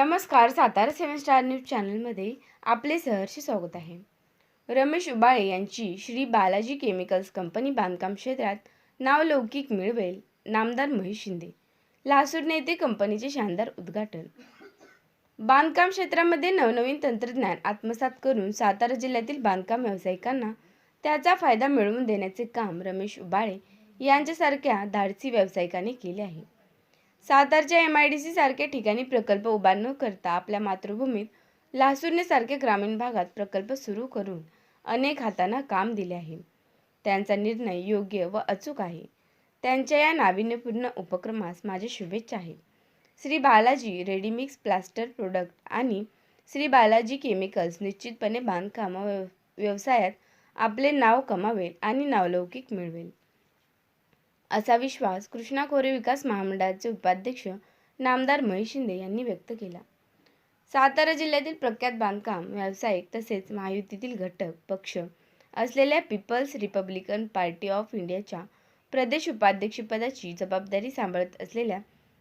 नमस्कार सातारा सेवन star news चॅनलमध्ये आपले सहर्ष स्वागत आहे. रमेश उबाळे यांची श्री बालाजी केमिकल्स कंपनी बांधकाम क्षेत्रात नावलौकिक मिळवेल नामदार महेश शिंदे लासूर नेते कंपनीचे शानदार उद्घाटन. बांधकाम क्षेत्रामध्ये नवनवीन तंत्रज्ञान आत्मसात करून सातारा जिल्ह्यातील बांधकाम व्यावसायिकांना त्याचा फायदा मिळवून देण्याचे काम रमेश उबाळे यांच्यासारख्या धाडसी व्यावसायिकाने केले आहे. सातारच्या एम आय डी सी सारख्या ठिकाणी प्रकल्प उभा न करता आपल्या मातृभूमीत लासुर्णे ग्रामीण भागात प्रकल्प सुरू करून अनेक हातांना काम दिले आहे. त्यांचा निर्णय योग्य व अचूक आहे. त्यांच्या या नाविन्यपूर्ण उपक्रमास माझे शुभेच्छा आहेत Shri Balaji readymix plaster product आणि श्री बालाजी केमिकल्स निश्चितपणे बांधकाम व्यव- व्यवसायात आपले नाव कमावेल आणि नावलौकिक मिळवेल. असा विश्वास कृष्णा खोरे विकास महामंडळाचे उपाध्यक्ष नामदार महेश शिंदे यांनी व्यक्त केला. सातारा जिल्ह्यातील प्रख्यात बांधकाम व्यावसायिक तसेच महायुतीतील घटक पक्ष असलेल्या पीपल्स रिपब्लिकन पार्टी ऑफ इंडियाच्या प्रदेश उपाध्यक्षपदाची जबाबदारी सांभाळत असलेल्या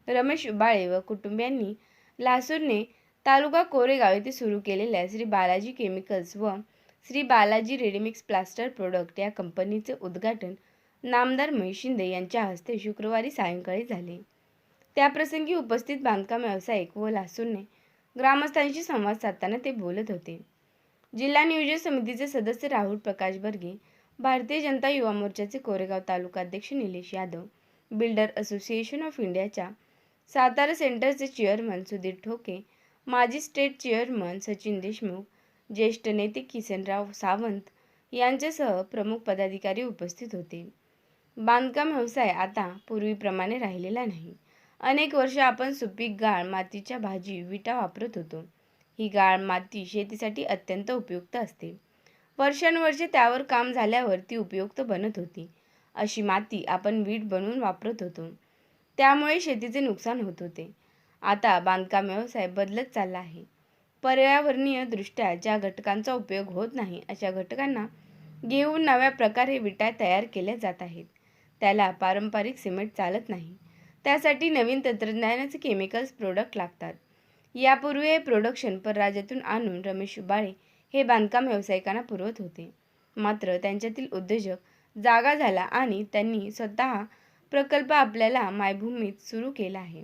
रमेश उबाळे व कुटुंबियांनी लासूरने तालुका कोरेगाव येथे सुरू केलेल्या श्री बालाजी केमिकल्स व Shri Balaji readymix plaster product या कंपनीचे उद्घाटन नामदार महेश शिंदे यांच्या हस्ते शुक्रवारी सायंकाळी झाले. त्याप्रसंगी उपस्थित बांधकाम व्यावसायिक व लासूरने ग्रामस्थांशी संवाद साधताना ते बोलत होते. जिल्हा नियोजन समितीचे सदस्य राहुल प्रकाश बर्गे भारतीय जनता युवा मोर्चाचे कोरेगाव तालुका अध्यक्ष Nilesh Yadav builder association of इंडियाच्या सातारा सेंटरचे चेअरमन सुधीर ठोके माजी स्टेट चेअरमन सचिन देशमुख ज्येष्ठ नेते किसनराव सावंत यांच्यासह प्रमुख पदाधिकारी उपस्थित होते. बांधकाम व्यवसाय आता पूर्वीप्रमाणे राहिलेला नाही. अनेक वर्ष आपण सुपीक गाळ मातीच्या भाजी विटा वापरत होतो. ही गाळ माती शेतीसाठी अत्यंत उपयुक्त असते. वर्षानुवर्षे त्यावर काम झाल्यावर ती उपयुक्त बनत होती. अशी माती आपण वीट बनवून वापरत होतो. त्यामुळे शेतीचे नुकसान होत होते. आता बांधकाम व्यवसाय बदलत चालला आहे. पर्यावरणीय दृष्ट्या ज्या घटकांचा उपयोग होत नाही अशा घटकांना घेऊन नव्या प्रकारे विटा तयार केल्या जात आहेत. त्याला पारंपरिक सिमेंट चालत नाही. त्यासाठी नवीन तंत्रज्ञानाचे केमिकल्स प्रोडक्ट लागतात. यापूर्वी हे प्रोडक्शन परराज्यातून आणून रमेश उबाळे हे बांधकाम व्यावसायिकांना पुरवत होते. मात्र त्यांच्यातील उद्योजक जागा झाला आणि त्यांनी स्वतः प्रकल्प आपल्याला मायभूमीत सुरू केला आहे.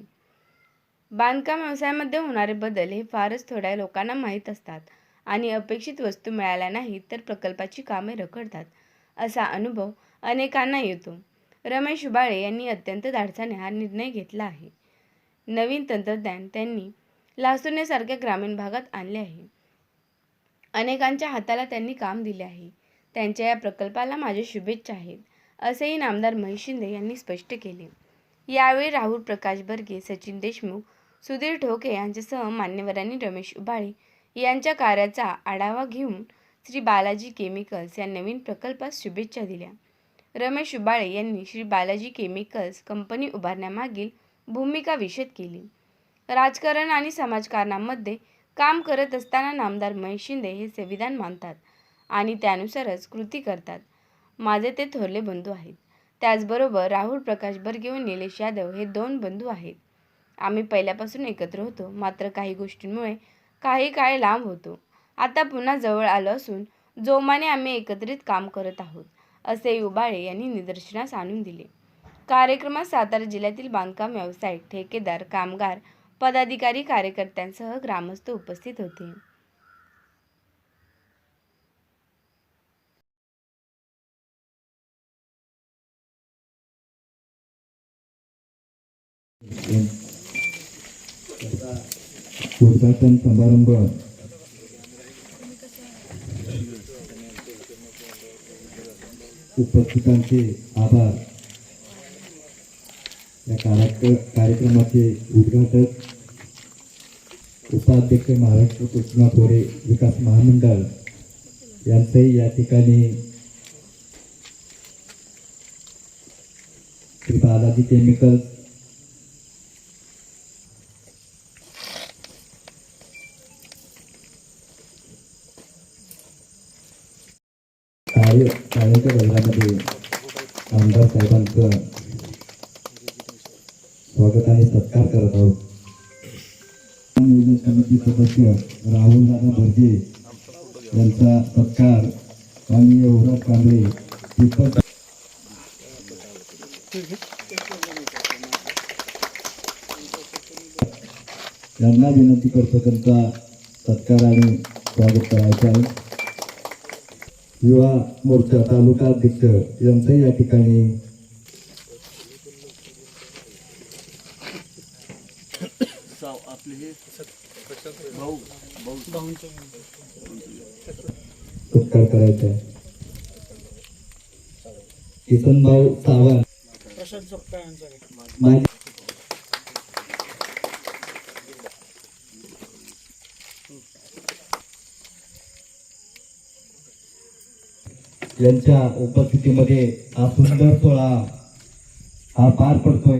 बांधकाम व्यवसायामध्ये होणारे बदल हे फारच थोड्या लोकांना माहीत असतात आणि अपेक्षित वस्तू मिळाल्या नाहीत तर प्रकल्पाची कामे रखडतात असा अनुभव अनेकांना येतो. रमेश उबाळे यांनी अत्यंत धाडसाने हा निर्णय घेतला आहे. नवीन तंत्रज्ञान त्यांनी लासुनेसारख्या ग्रामीण भागात आणले आहे. अनेकांच्या हाताला त्यांनी काम दिले आहे. त्यांच्या या प्रकल्पाला माझ्या शुभेच्छा आहेत असेही नामदार महेश शिंदे यांनी स्पष्ट केले. यावेळी राहुल प्रकाश बर्गे सचिन देशमुख सुधीर ठोके यांच्यासह मान्यवरांनी रमेश उबाळे यांच्या कार्याचा आढावा घेऊन श्री बालाजी केमिकल्स या नवीन प्रकल्पास शुभेच्छा दिल्या. रमेश उबाळे यांनी श्री बालाजी केमिकल्स कंपनी उभारण्यामागील भूमिका विशद केली. राजकारण आणि समाजकारणामध्ये काम करत असताना नामदार महेश शिंदे हे संविधान मानतात आणि त्यानुसारच कृती करतात. माझे ते थोरले बंधू आहेत. त्याचबरोबर राहुल प्रकाश बर्गे व निलेश यादव हे दोन बंधू आहेत. आम्ही पहिल्यापासून एकत्र होतो. मात्र काही गोष्टींमुळे काही काळ लांब होतो. आता पुन्हा जवळ आलो असून जोमाने आम्ही एकत्रित काम करत आहोत. असे उबाळे यांनी निदर्शनास आणून दिले. कार्यक्रमात सातारा जिल्ह्यातील बांधकाम व्यावसायिक ठेकेदार कामगार पदाधिकारी कार्यकर्त्यांसह ग्रामस्थ उपस्थित होते. उद्घाटन समारंभ उपस्थितांचे आभार. या कार्यक्रमाचे उद्घाटक उपाध्यक्ष महाराष्ट्र कृष्णा खोरे विकास महामंडळ यांचंही या ठिकाणी श्री बालाजी केमिकल्स आमदार साहेबांचं स्वागत आणि सत्कार करत आहोत. समिती सदस्य राहुलदादा भरगे यांचा सत्कार आणि युवराज कांबळे दीपक यांना विनंती करतो त्यांचा सत्कार आणि स्वागत करायचं आहे. युवा मोर्चा तालुका अध्यक्ष यांचंही या ठिकाणी सत्कार करायचा किसन भाऊ सावंत. माजी यांच्या उपस्थितीमध्ये हा सुंदर सोहळा हा पार पडतोय.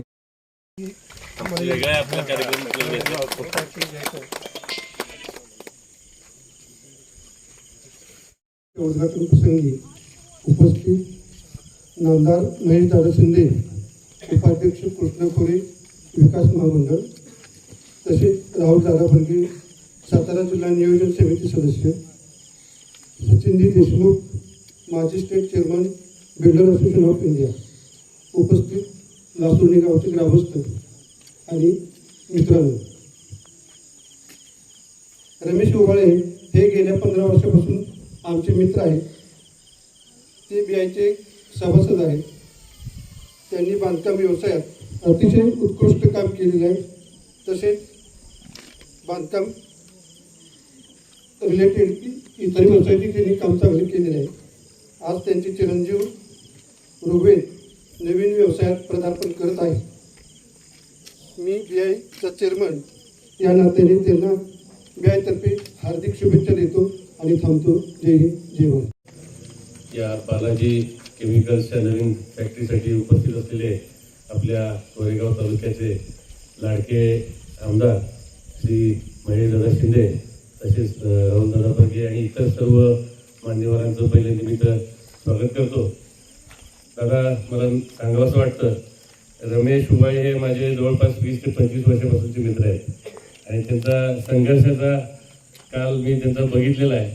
प्रसंगी उपस्थित नामदार महेशदादा शिंदे उपाध्यक्ष कृष्ण खोरे विकास महामंडळ तसेच राहुल दादा फडके सातारा जिल्हा नियोजन समिती सदस्य सचिनजी देशमुख माजी state chairman builder association of India उपस्थित लासुर्णी गावचे ग्रामस्थ आणि मित्रांनो. रमेश उबाळे हे गेल्या पंधरा वर्षापासून आमचे मित्र आहेत. ते बी आयचे सभासद आहेत. त्यांनी बांधकाम व्यवसायात अतिशय उत्कृष्ट काम केलेलं आहे. तसेच बांधकाम रिलेटेड इतर व्यवसायाची त्यांनी काम चांगले केलेले आहे. आज त्यांचे चिरंजीव रुबेन नवीन व्यवसायात पदार्पण करत आहे मी बी आयचा चेअरमन या नात्याने त्यांना बी आयतर्फे हार्दिक शुभेच्छा देतो आणि थांबतो. जय हिंद जय भारत. या बालाजी केमिकल्सच्या नवीन फॅक्टरीसाठी उपस्थित असलेले आपल्या कोरेगाव तालुक्याचे लाडके आमदार श्री महेशदादा शिंदे तसेच अ, राहुलदादा बर्गे आणि इतर सर्व मान्यवरांचं पहिल्यांदा निमित्त स्वागत करतो. दादा मला सांगावंसं वाटतं रमेश उबाळे हे माझे जवळपास वीस ते पंचवीस वर्षापासूनचे मित्र आहेत. आणि त्यांचा संघर्षाचा काल मी त्यांचा बघितलेला आहे.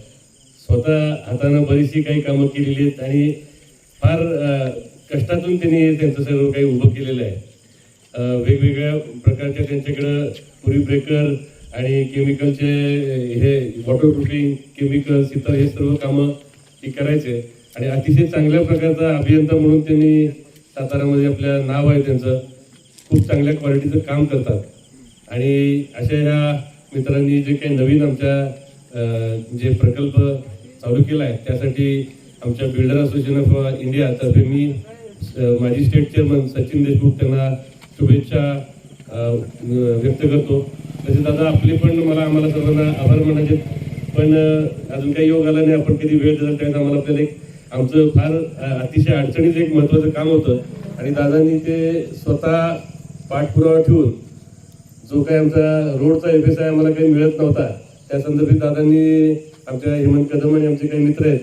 स्वतः हातानं बरीचशी काही कामं केलेली आहेत आणि फार कष्टातून त्यांनी त्यांचं सर्व काही उभं केलेलं आहे. वेगवेगळ्या प्रकारच्या त्यांच्याकडं पुरी ब्रेकर आणि केमिकलचे हे वॉटर प्रूफिंग केमिकल्स इतर हे सर्व कामं ते करायचे. आणि अतिशय चांगल्या प्रकारचा अभियंता म्हणून त्यांनी सातारामध्ये आपल्या नाव आहे त्यांचं. खूप चांगल्या क्वालिटीचं काम करतात. आणि अशा ह्या मित्रांनी जे काही नवीन आमच्या जे प्रकल्प चालू केला आहे त्यासाठी आमच्या बिल्डर असोसिएशन ऑफ इंडियातर्फे मी माजी स्टेट चेअरमन सचिन देशमुख त्यांना शुभेच्छा व्यक्त करतो. तसेच दादा आपले पण मला आम्हाला सर्वांना आभार मानायचे पण अजून काही योग आला नाही आपण कधी वेळ दिला त्यावेळेस आम्हाला आपल्याला एक आमचं फार अतिशय अडचणीचं एक महत्वाचं काम होतं. आणि दादांनी ते स्वतः पाठपुरावा ठेवून जो काही आमचा रोडचा एफ एस आय आम्हाला काही मिळत नव्हता त्या संदर्भात दादांनी आमच्या हेमंत कदम आणि आमचे काही मित्र आहेत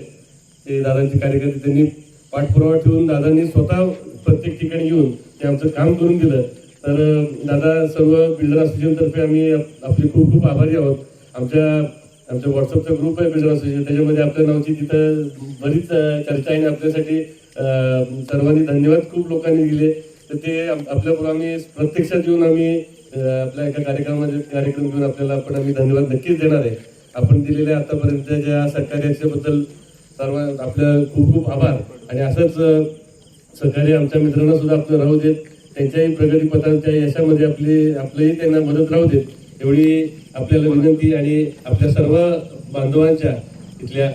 ते दादांचे कार्यकर्ते त्यांनी पाठपुरावा ठेवून दादांनी स्वतः प्रत्येक ठिकाणी येऊन ते आमचं काम करून दिलं. तर दादा सर्व बिल्डर असोसिएशनतर्फे आम्ही आपले खूप खूप आभारी आहोत. आमच्या आमच्या व्हॉट्सअपचा ग्रुप आहे बिल्डर असोसिएशन म्हणजे त्याच्यामध्ये आपल्या नावची तिथं बरीच चर्चा आहे आणि आपल्यासाठी अं, सर्वांनी धन्यवाद खूप लोकांनी दिले. तर ते आपल्याबरोबर आम्ही प्रत्यक्षात येऊन आम्ही आपल्या एका कार्यक्रमामध्ये कार्यक्रम घेऊन आपल्याला आपण आम्ही धन्यवाद नक्कीच देणार आहे. आपण दिलेल्या आतापर्यंतच्या सहकार्याच्याबद्दल सर्व आपल्या खूप खूप आभार. आणि असंच सहकार्य आमच्या मित्रांना सुद्धा आपलं राहू देत त्यांच्याही प्रगतीपथांच्या यशामध्ये आपली आपलंही त्यांना मदत राहू देत. एवढी आपल्याला विनंती आणि आपल्या सर्व बांधवांच्या इथल्या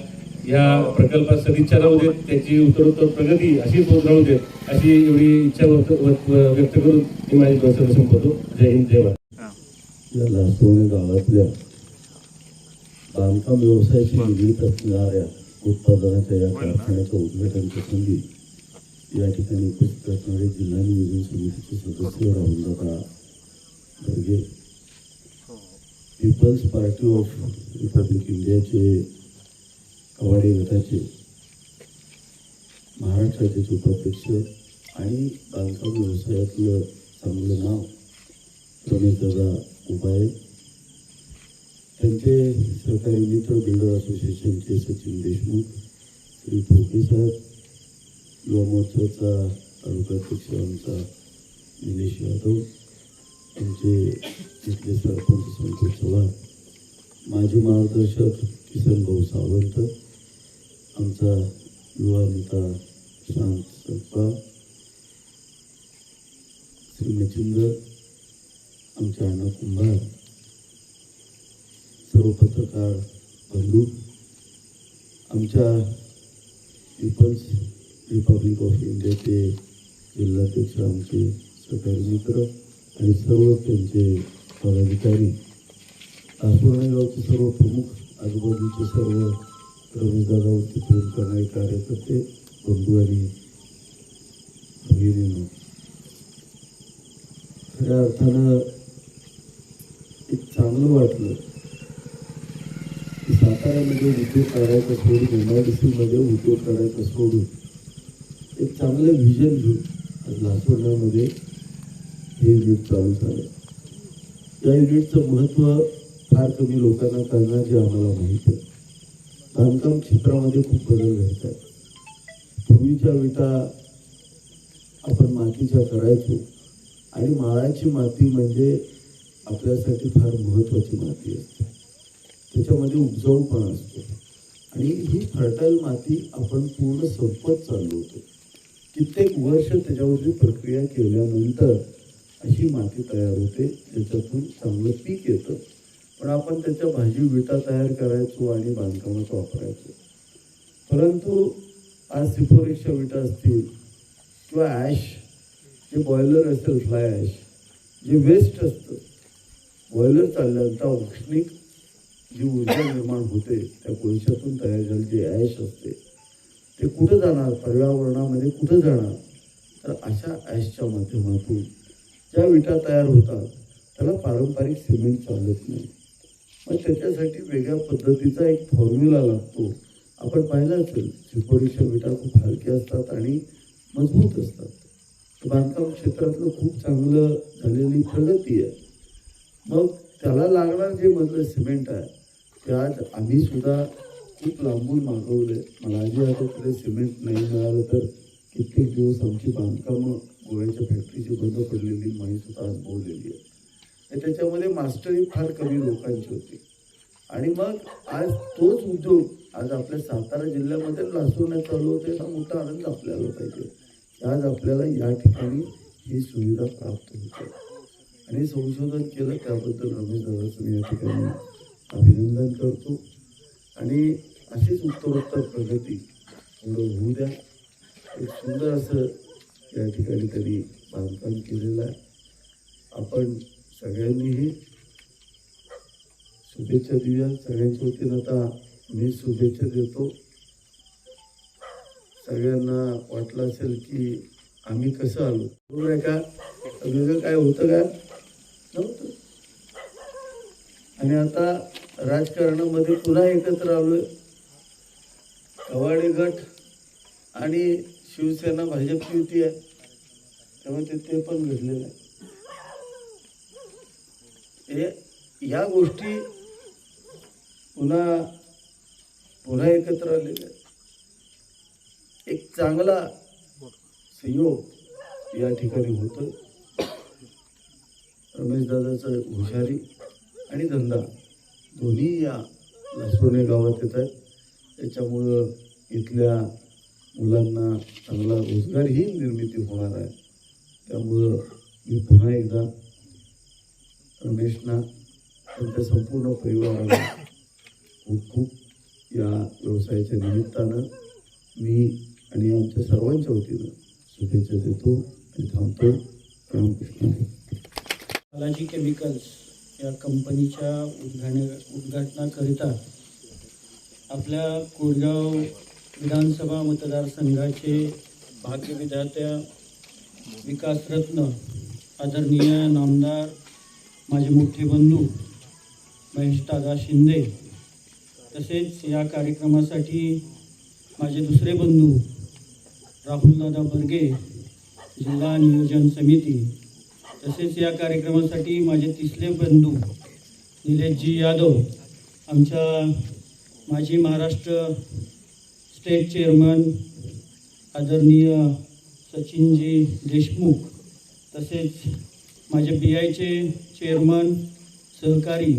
या प्रकल्पात सदिच्छा राहू देत त्याची उत्तरोत्तर प्रगती अशीच होत राहू देत अशी एवढी इच्छा व्यक्त करून मी माझी शब्द संपवतो. जय हिंद जय भारत. या गावातल्या बांधकाम व्यवसायाशी निगडीत असणाऱ्या उत्पादनाच्या या कारखान्याच्या उद्घाटन प्रसंगी या ठिकाणी उपस्थित असणारे जिल्हा नियोजन समितीचे सदस्य राहुलदादा Barge people's party of republic इंडियाचे कवाडे गटाचे महाराष्ट्राचे उपाध्यक्ष आणि बांधकाम व्यवसायातलं चांगलं नाव रमेशदादा उपाय त्यांचे सहकारी मित्र बिल्डर असोसिएशनचे सचिन देशमुख श्री ठोके साहेब युवा मोर्चाचा तालुकाध्यक्ष आमचा निलेश यादव तुमचे तिथले सरपंच संतोष चव्हाण माजी मार्गदर्शक किसन भाऊ सावंत आमचा युवा नेता शांत सप्पा श्री मचिंद्र आमच्या अण्णा कुंभार सर्व पत्रकार बंधू आमच्या पीपल्स रिपब्लिक ऑफ इंडियाचे जिल्हाध्यक्ष आमचे सहकारी मित्र आणि सर्व त्यांचे पदाधिकारी आसुर्णे गावचे सर्व प्रमुख आजूबाजूचे सर्व रमेशदादावरती प्रेम करणारे कार्यकर्ते बंधू आणि भगिनी खऱ्या अर्थानं एक चांगलं वाटलं की साताऱ्यामध्ये उद्योग काढायचा सोडून एम आय डी सीमध्ये उद्योग काढायचा सोडून एक चांगलं व्हिजन घेऊन आज लासवण्यामध्ये हे युनिट चालू झालं. या युनिटचं महत्त्व फार कमी लोकांना कळणार जे आम्हाला माहीत आहे. बांधकाम क्षेत्रामध्ये खूप बदल घडत आहे. पूर्वीच्या विटा आपण मातीच्या करायचो. आणि माळाची माती म्हणजे आपल्यासाठी फार महत्त्वाची माती असते. त्याच्यामध्ये उपजाऊपणा असतो. आणि ही फर्टाईल माती आपण पूर्ण संपत चाललो होतो. कित्येक वर्ष त्याच्यावरती प्रक्रिया केल्यानंतर अशी माती तयार होते त्याच्यातून चांगलं पीक येतं. पण आपण त्याच्या भाजी विटा तयार करायचो आणि बांधकामात वापरायचो. परंतु आज सिफोरिकच्या विटा असतील किंवा ॲश जे बॉयलर असेल फ्लाय ॲश जे वेस्ट असतं बॉयलर चालल्यानंतर औष्णिक जी ऊर्जा निर्माण होते त्या कोळशातून तयार झालेली जे ॲश असते ते कुठं जाणार? पर्यावरणामध्ये कुठं जाणार? तर अशा ॲशच्या माध्यमातून ज्या विटा तयार होतात त्याला पारंपरिक सिमेंट चालत नाही. मग त्याच्यासाठी वेगळ्या पद्धतीचा एक फॉर्म्युला लागतो. आपण पाहिलं असेल सिपोरीच्या विटा खूप हलक्या असतात आणि मजबूत असतात. बांधकाम क्षेत्रातलं खूप चांगलं झालेली प्रगती आहे. मग त्याला लागणार जे मधलं सिमेंट आहे ते आज आम्ही सुद्धा खूप लांबून मागवले मला आजी तिकडे सिमेंट नाही मिळालं तर कित्येक दिवस आमची बांधकामं गोळ्यांच्या फॅक्टरीची बंद पडलेली माही स्वतः अनुभवलेली आहे त्याच्यामध्ये मास्टरी फार कमी लोकांची होती. आणि मग आज तोच उद्योग आज आपल्या सातारा जिल्ह्यामध्ये लासवण्यात चालू होते हा मोठा आनंद आपल्याला पाहिजे. आज आपल्याला या ठिकाणी ही सुविधा प्राप्त होते. आणि संशोधन केलं त्याबद्दल रमेश दादाचं मी या ठिकाणी अभिनंदन करतो. आणि अशीच उत्तरोत्तर प्रगती होऊ द्या. एक सुंदर असं त्या ठिकाणी त्यांनी बांधकाम केलेलं आहे. आपण सगळ्यांनीही शुभेच्छा देऊया. सगळ्यांच्या वतीनं आता मी शुभेच्छा देतो. सगळ्यांना वाटलं असेल की आम्ही कसं आलो. बरोबर आहे का? वेगळं काय होतं का? नव्हतं. आणि आता राजकारणामध्ये पुन्हा एकत्र आलोय. कवाडे गट आणि शिवसेना भाजपची युती आहे त्यामुळे ते- ते पण घडलेलं आहे. हे या गोष्टी पुन्हा पुन्हा एकत्र आलेल्या आहेत. एक चांगला संयोग या ठिकाणी होतो. रमेशदादाचं हुशारी आणि धंदा. दोन्ही या लासोने गावात येत आहेत. त्याच्यामुळं इथल्या मुलांना चांगला रोजगारही निर्मिती होणार आहे. त्यामुळं मी पुन्हा एकदा रमेशना त्यांच्या संपूर्ण परिवाराला खूप खूप या व्यवसायाच्या निमित्तानं मी आणि आमच्या सर्वांच्या वतीनं शुभेच्छा देतो आणि थांबतो. रामकृष्ण. बालाजी केमिकल्स या कंपनीच्या उद्घाटन उद्घाटनाकरिता आपल्या कोरगाव विधानसभा मतदारसंघाचे भाग्यविधात्या विकासरत्न आदरणीय नामदार माझे मोठे बंधू महेश दादा शिंदे तसेच या कार्यक्रमासाठी माझे दुसरे बंधू राहुलदादा बर्गे जिल्हा नियोजन समिती तसेच या कार्यक्रमासाठी माझे तिसरे बंधू निलेशजी यादव आमच्या माजी महाराष्ट्र स्टेट चेअरमन आदरणीय सचिनजी देशमुख तसेच माझे बी आयचे चेअरमन सहकारी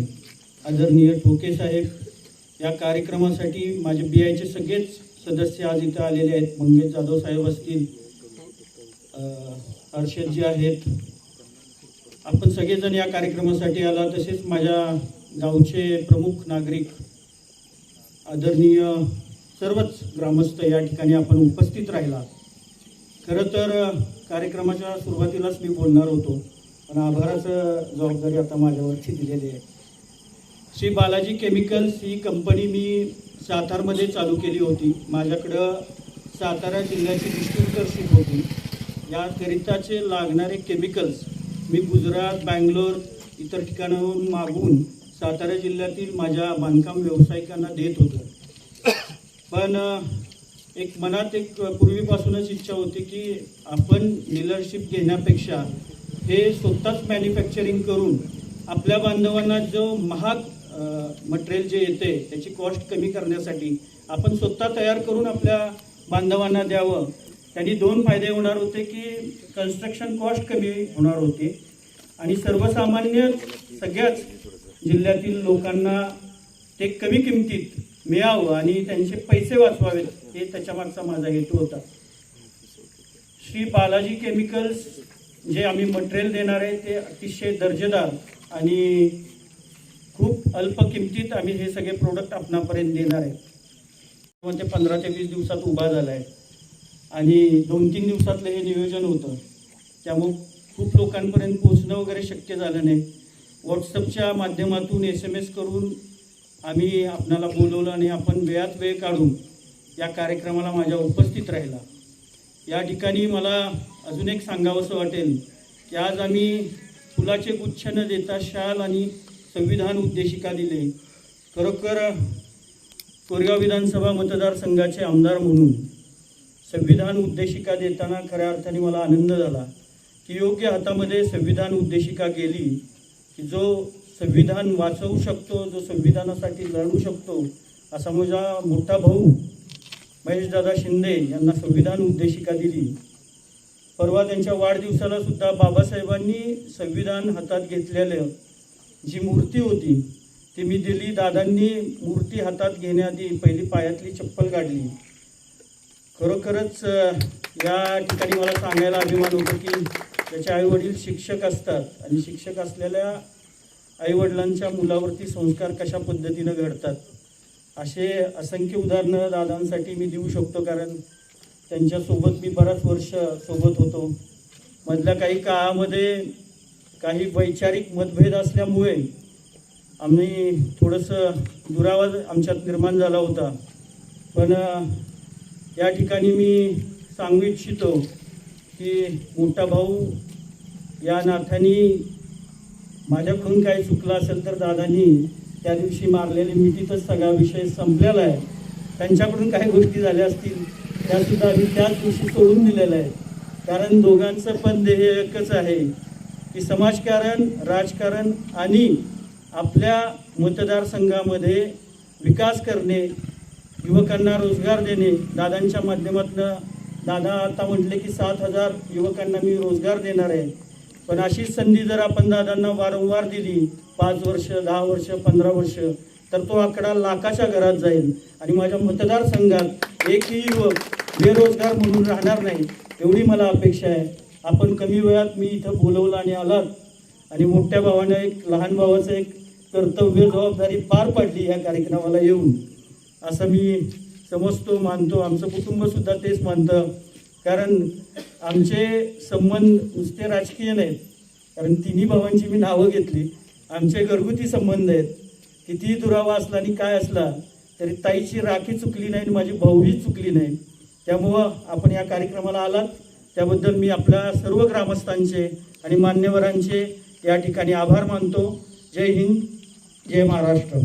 आदरणीय ठोके साहेब या कार्यक्रमासाठी माझे बी आयचे सगळेच सदस्य आज इथं आलेले आहेत. मंगेश जाधव साहेब असतील हर्षदजी आहेत. आपण सगळेजण या कार्यक्रमासाठी आला. तसेच माझ्या गावचे प्रमुख नागरिक आदरणीय सर्वच ग्रामस्थ या ठिकाणी आपण उपस्थित राहिला. खरं तर कार्यक्रमाच्या सुरुवातीलाच मी बोलणार होतो पण आभाराचं जबाबदारी आता माझ्यावरची दिलेली आहे. श्री बालाजी केमिकल्स ही कंपनी मी सातारमध्ये चालू केली होती. माझ्याकडं सातारा जिल्ह्याची डिस्ट्रीब्युटरशिप होती. याकरिताचे लागणारे केमिकल्स मी गुजरात बँगलोर इतर ठिकाणाहून मागून सातारा जिल्ह्यातील माझ्या बांधकाम व्यावसायिकांना देत होतो. पण एक मनात एक पूर्वीपासूनच इच्छा होती की आपण डीलरशिप घेण्यापेक्षा हे स्वतःच मॅन्युफॅक्चरिंग करून आपल्या बांधवांना जो महाग मटेरियल जे येते त्याची कॉस्ट कमी करण्यासाठी आपण स्वतः तयार करून आपल्या बांधवांना द्यावं. त्यांनी दोन फायदे होणार होते की कन्स्ट्रक्शन कॉस्ट कमी होणार होती आणि सर्वसामान्य सगळ्याच जिल्ह्यातील लोकांना ते कमी किमतीत मिळावं आणि त्यांचे पैसे वाचवावेत हे त्याच्यामागचा माझा हेतू होता. श्री बालाजी केमिकल्स जे आम्ही मटेरियल देणार आहे ते अतिशय दर्जेदार आणि खूप अल्प किमतीत आम्ही हे सगळे प्रोडक्ट आपणापर्यंत देणार आहे. मग ते पंधरा ते वीस दिवसात उभा झाला आहे आणि दोन तीन दिवसातलं हे नियोजन होतं. त्यामुळं खूप लोकांपर्यंत पोचणं वगैरे शक्य झालं नाही. व्हॉट्सअपच्या माध्यमातून एस एम एस करून आम्ही आपणाला बोलवलं आणि आपण वेळात वेळ काढून या कार्यक्रमाला माझ्या उपस्थित राहिला. या ठिकाणी मला अजून एक सांगावंसं वाटेल की आज आम्ही फुलाचे गुच्छ न देता शाल आणि संविधान उद्देशिका दिले. खरोखर कोरेगाव विधानसभा मतदारसंघाचे आमदार म्हणून संविधान उद्देशिका देताना खऱ्या अर्थाने मला आनंद झाला की योग्य हातामध्ये संविधान उद्देशिका गेली की जो संविधान वाचवू शकतो जो संविधानासाठी लढू शकतो असा माझा मोठा भाऊ महेशदादा शिंदे यांना संविधान उद्देशिका दिली. परवा त्यांच्या वाढदिवसाला सुद्धा बाबासाहेबांनी संविधान हातात घेतलेलं जी मूर्ती होती ती मी दिली. दादांनी मूर्ती हातात घेण्याआधी पहिली पायातली चप्पल काढली. खरोखरच या ठिकाणी मला सांगायला अभिमान होतो की त्याचे आईवडील शिक्षक असतात आणि शिक्षक असलेल्या आईवडिलांच्या मुलावरती संस्कार कशा पद्धतीनं घडतात असे असंख्य उदाहरणं दादांसाठी मी देऊ शकतो कारण त्यांच्यासोबत मी बराच वर्ष सोबत होतो. मधल्या काही काळामध्ये काही वैचारिक मतभेद असल्यामुळे आम्ही थोडंसं दुरावा आमच्यात निर्माण झाला होता. पण या ठिकाणी मी सांगू इच्छितो की मोठा भाऊ या नात्यानी माझ्याकडून काही चुकलं असेल तर दादांनी त्या दिवशी मारलेली मिठीतच सगळा विषय संपलेला आहे. त्यांच्याकडून काही गोष्टी झाल्या असतील त्यासुद्धा आम्ही त्याच दिवशी सोडून दिलेल्या आहेत. कारण दोघांचं पण ध्येय एकच आहे की समाजकारण राजकारण आणि आपल्या मतदारसंघामध्ये विकास करणे युवकांना रोजगार देणे. दादांच्या माध्यमातून दादा आता म्हटले की सात हजार युवकांना मी रोजगार देणार आहे. पण अशी संधी जर आपण दादांना वारंवार दिली पाच वर्ष दहा वर्ष पंधरा वर्ष तर तो आकडा लाखाच्या घरात जाईल. आणि माझ्या मतदारसंघात एकही युवक बेरोजगार म्हणून राहणार नाही एवढी मला अपेक्षा आहे. आपण कमी वेळात मी इथं बोलवलं आणि आलात. आणि मोठ्या भावानं एक लहान भावाचं एक कर्तव्य जबाबदारी पार पाडली या कार्यक्रमाला येऊन. असं मी समजतो मानतो. आमचं कुटुंबसुद्धा तेच मानतं. कारण आमचे संबंध नुसते राजकीय नाहीत. कारण तिन्ही भावांची मी नावं घेतली. आमचे घरगुती संबंध आहेत. कितीही दुरावा असला आणि काय असला तरी ताईची राखी चुकली नाही आणि माझी भाऊही चुकली नाही. त्यामुळं आपण या कार्यक्रमाला आलात. त्याबद्दल मी आपल्या सर्व ग्रामस्थांचे आणि मान्यवरांचे या ठिकाणी आभार मानतो. जय हिंद जय महाराष्ट्र.